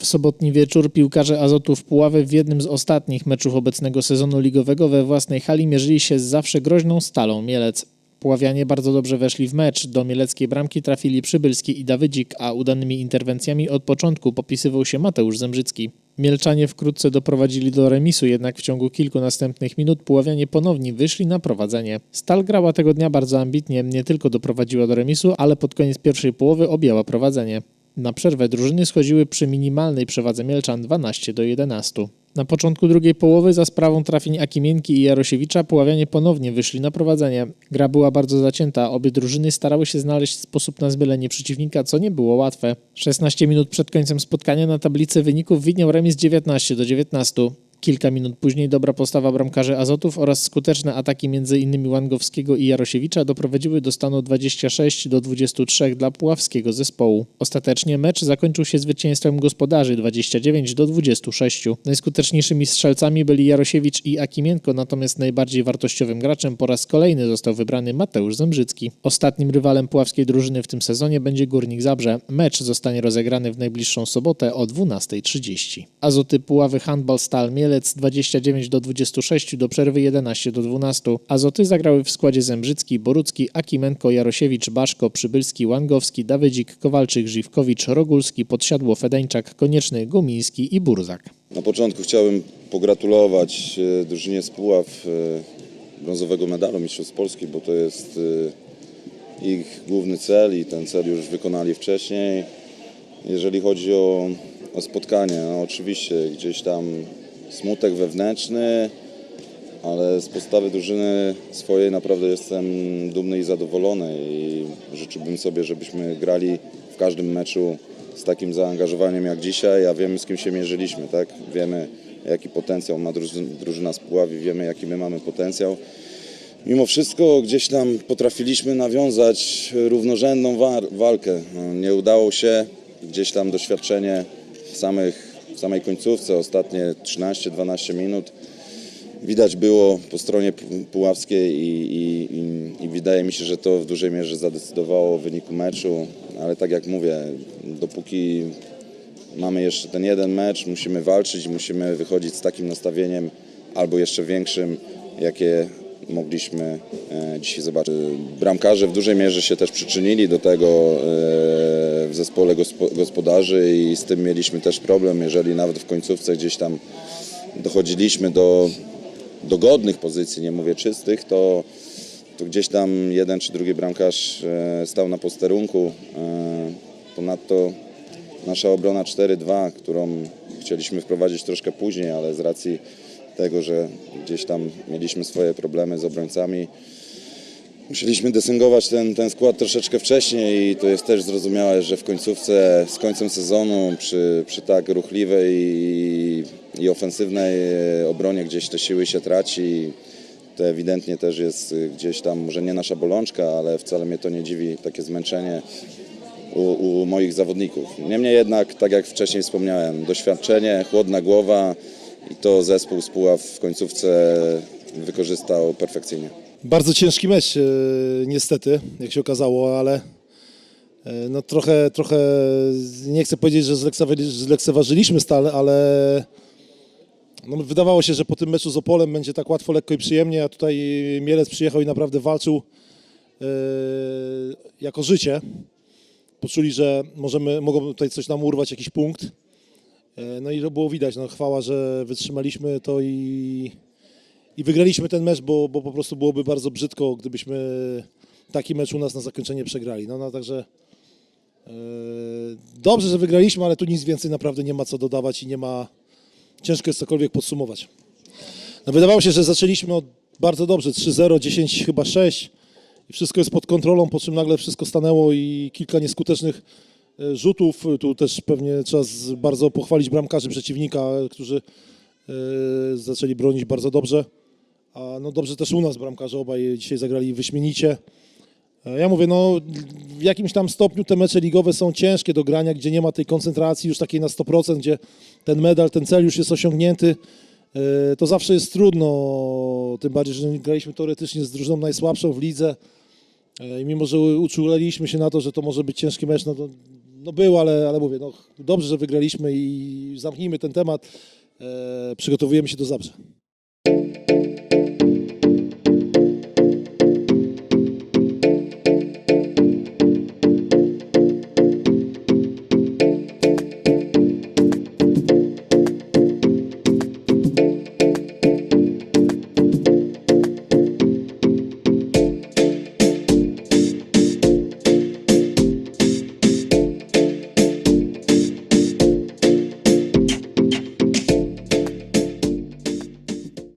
W sobotni wieczór piłkarze Azotów Puławy w jednym z ostatnich meczów obecnego sezonu ligowego we własnej hali mierzyli się z zawsze groźną Stalą Mielec. Puławianie bardzo dobrze weszli w mecz. Do mieleckiej bramki trafili Przybylski i Dawydzik, a udanymi interwencjami od początku popisywał się Mateusz Zembrzycki. Mielczanie wkrótce doprowadzili do remisu, jednak w ciągu kilku następnych minut Puławianie ponownie wyszli na prowadzenie. Stal grała tego dnia bardzo ambitnie, nie tylko doprowadziła do remisu, ale pod koniec pierwszej połowy objęła prowadzenie. Na przerwę drużyny schodziły przy minimalnej przewadze Mielczan 12 do 11. Na początku drugiej połowy za sprawą trafień Akimienki i Jarosiewicza Puławianie ponownie wyszli na prowadzenie. Gra była bardzo zacięta, obie drużyny starały się znaleźć sposób na zmylenie przeciwnika, co nie było łatwe. 16 minut przed końcem spotkania na tablicy wyników widniał remis 19 do 19. Kilka minut później dobra postawa bramkarzy Azotów oraz skuteczne ataki m.in. Łangowskiego i Jarosiewicza doprowadziły do stanu 26 do 23 dla puławskiego zespołu. Ostatecznie mecz zakończył się zwycięstwem gospodarzy 29 do 26. Najskuteczniejszymi strzelcami byli Jarosiewicz i Akimienko, natomiast najbardziej wartościowym graczem po raz kolejny został wybrany Mateusz Zembrzycki. Ostatnim rywalem puławskiej drużyny w tym sezonie będzie Górnik Zabrze. Mecz zostanie rozegrany w najbliższą sobotę o 12.30. Azoty Puławy Handball Stal Mielec 29 do 26 do przerwy 11 do 12. Azoty zagrały w składzie Zembrzycki, Borucki, Akimenko, Jarosiewicz, Baszko, Przybylski, Łangowski, Dawydzik, Kowalczyk, Żywkowicz, Rogulski, Podsiadło, Fedeńczak, Konieczny, Gumiński i Burzak. Na początku chciałbym pogratulować e, drużynie z Puław e, brązowego medalu Mistrzostw Polski, bo to jest e, ich główny cel i ten cel już wykonali wcześniej. Jeżeli chodzi o, o spotkanie, no oczywiście gdzieś tam smutek wewnętrzny, ale z postawy drużyny swojej naprawdę jestem dumny i zadowolony i życzyłbym sobie, żebyśmy grali w każdym meczu z takim zaangażowaniem jak dzisiaj, a wiemy z kim się mierzyliśmy, tak? Wiemy jaki potencjał ma druży- drużyna z Puławi, wiemy jaki my mamy potencjał. Mimo wszystko gdzieś tam potrafiliśmy nawiązać równorzędną wa- walkę. No, nie udało się, gdzieś tam doświadczenie samych, w samej końcówce, ostatnie 13-12 minut widać było po stronie pu- puławskiej i, i, i, i wydaje mi się, że to w dużej mierze zadecydowało o wyniku meczu, ale tak jak mówię, dopóki mamy jeszcze ten jeden mecz, musimy walczyć, musimy wychodzić z takim nastawieniem albo jeszcze większym, jakie mogliśmy e, dzisiaj zobaczyć. Bramkarze w dużej mierze się też przyczynili do tego e, w zespole gospo- gospodarzy i z tym mieliśmy też problem, jeżeli nawet w końcówce gdzieś tam dochodziliśmy do dogodnych pozycji, nie mówię czystych, to, to gdzieś tam jeden czy drugi bramkarz e, stał na posterunku. Ponadto nasza obrona 4-2, którą chcieliśmy wprowadzić troszkę później, ale z racji tego, że gdzieś tam mieliśmy swoje problemy z obrońcami, Musieliśmy desyngować ten, ten skład troszeczkę wcześniej i to jest też zrozumiałe, że w końcówce, z końcem sezonu przy, przy tak ruchliwej i, i ofensywnej e, obronie gdzieś te siły się traci. To ewidentnie też jest gdzieś tam, może nie nasza bolączka, ale wcale mnie to nie dziwi, takie zmęczenie u, u moich zawodników. Niemniej jednak, tak jak wcześniej wspomniałem, doświadczenie, chłodna głowa i to zespół z Puław w końcówce wykorzystał perfekcyjnie. Bardzo ciężki mecz, e, niestety, jak się okazało, ale e, no trochę, trochę nie chcę powiedzieć, że zlekcewa- zlekceważyliśmy stal, ale no wydawało się, że po tym meczu z Opolem będzie tak łatwo, lekko i przyjemnie, a tutaj Mielec przyjechał i naprawdę walczył e, jako życie. Poczuli, że możemy, mogą tutaj coś nam urwać, jakiś punkt. E, No i to było widać, no chwała, że wytrzymaliśmy to i, i wygraliśmy ten mecz, bo, bo po prostu byłoby bardzo brzydko, gdybyśmy taki mecz u nas na zakończenie przegrali. No, no także e, dobrze, że wygraliśmy, ale tu nic więcej naprawdę nie ma co dodawać i nie ma, ciężko jest cokolwiek podsumować. No, wydawało się, że zaczęliśmy od bardzo dobrze, 3-0, 10 chyba 6 i wszystko jest pod kontrolą, po czym nagle wszystko stanęło i kilka nieskutecznych rzutów. Tu też pewnie trzeba bardzo pochwalić bramkarzy przeciwnika, którzy e, zaczęli bronić bardzo dobrze. A no dobrze też u nas bramkarze obaj dzisiaj zagrali wyśmienicie. E, Ja mówię, no w jakimś tam stopniu te mecze ligowe są ciężkie do grania, gdzie nie ma tej koncentracji już takiej na 100%, gdzie ten medal, ten cel już jest osiągnięty. E, To zawsze jest trudno, tym bardziej, że graliśmy teoretycznie z drużyną najsłabszą w lidze. E, I mimo, że uczulaliśmy się na to, że to może być ciężki mecz, no to no był, ale, ale mówię, no dobrze, że wygraliśmy i zamknijmy ten temat. E, przygotowujemy się do Zabrze.